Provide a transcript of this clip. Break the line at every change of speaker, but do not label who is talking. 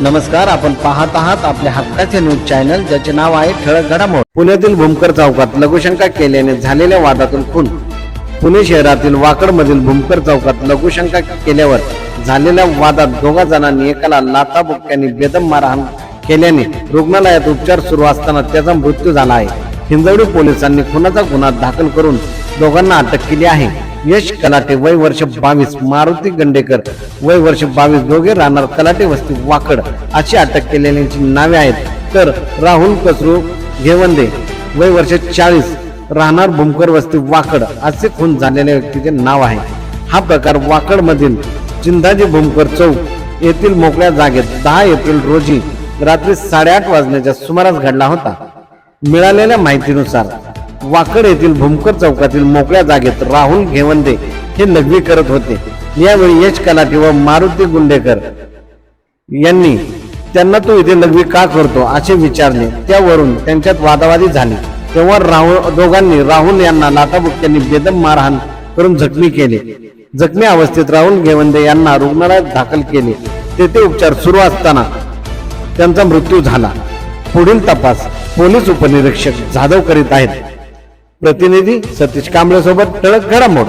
नमस्कार आपण पाहत आहात आपल्या हक्काचे न्यूज चॅनल ज्याचे नाव आहे ठळक घडामोड. पुण्यातील भूमकर चौकात लघुशंका केल्याने झालेल्या वादातून खून. पुणे शहरातील वाकडमधील भूमकर चौकात लघुशंका केल्यावर झालेल्या वादात दोघा जणांनी एकाला लाथा बुक्क्यांनी बेदम मारहाण केल्याने रुग्णालयात उपचार सुरू असताना त्याचा मृत्यू झाला आहे. हिंजवडी पोलिसांनी खुनाचा गुन्हा दाखल करून दोघांना अटक केली आहे. यश कलाटे वय वर्ष बावीस मारुती गंडेकर वय वर्ष बावीस दोघे राहणार कलाटे वस्ती वाकड अशी अटक केलेल्यांची नावे आहेत. तर राहुल कसरू घेवंदे वय वर्ष चाळीस राहणार भूमकर वस्ती वाकड असे खून झालेल्या व्यक्तीचे नाव आहे. हा प्रकार वाकड मधील चिंदाजी भूमकर चौक येथील मोकळ्या जागेत दहा एप्रिल रोजी रात्री साडेआठ वाजण्याच्या सुमारास घडला होता. मिळालेल्या माहितीनुसार वाकड येथील भूमकर चौकातील मोकळ्या जागेत राहुल घेवंदे हे लघवी करत होते. यावेळी यश कलाटी व मारुती गुंडेकर यांनी त्यांना तो इथे लघवी का करतो? असे विचारले. त्यावरून त्यांच्यात वादावादी झाली. तेव्हा राहुल दोघांनी राहुल यांना लाथाबुक्क्यांनी बेदम मारहाण करून जखमी केले. जखमी अवस्थेत राहुल घेवंदे यांना रुग्णालयात दाखल केले. तेथे उपचार सुरू असताना त्यांचा मृत्यू झाला. पुढील तपास पोलीस उपनिरीक्षक जाधव करीत आहेत. प्रतिनिधी सतीश कांबळे सोबत ठळक घडामोड.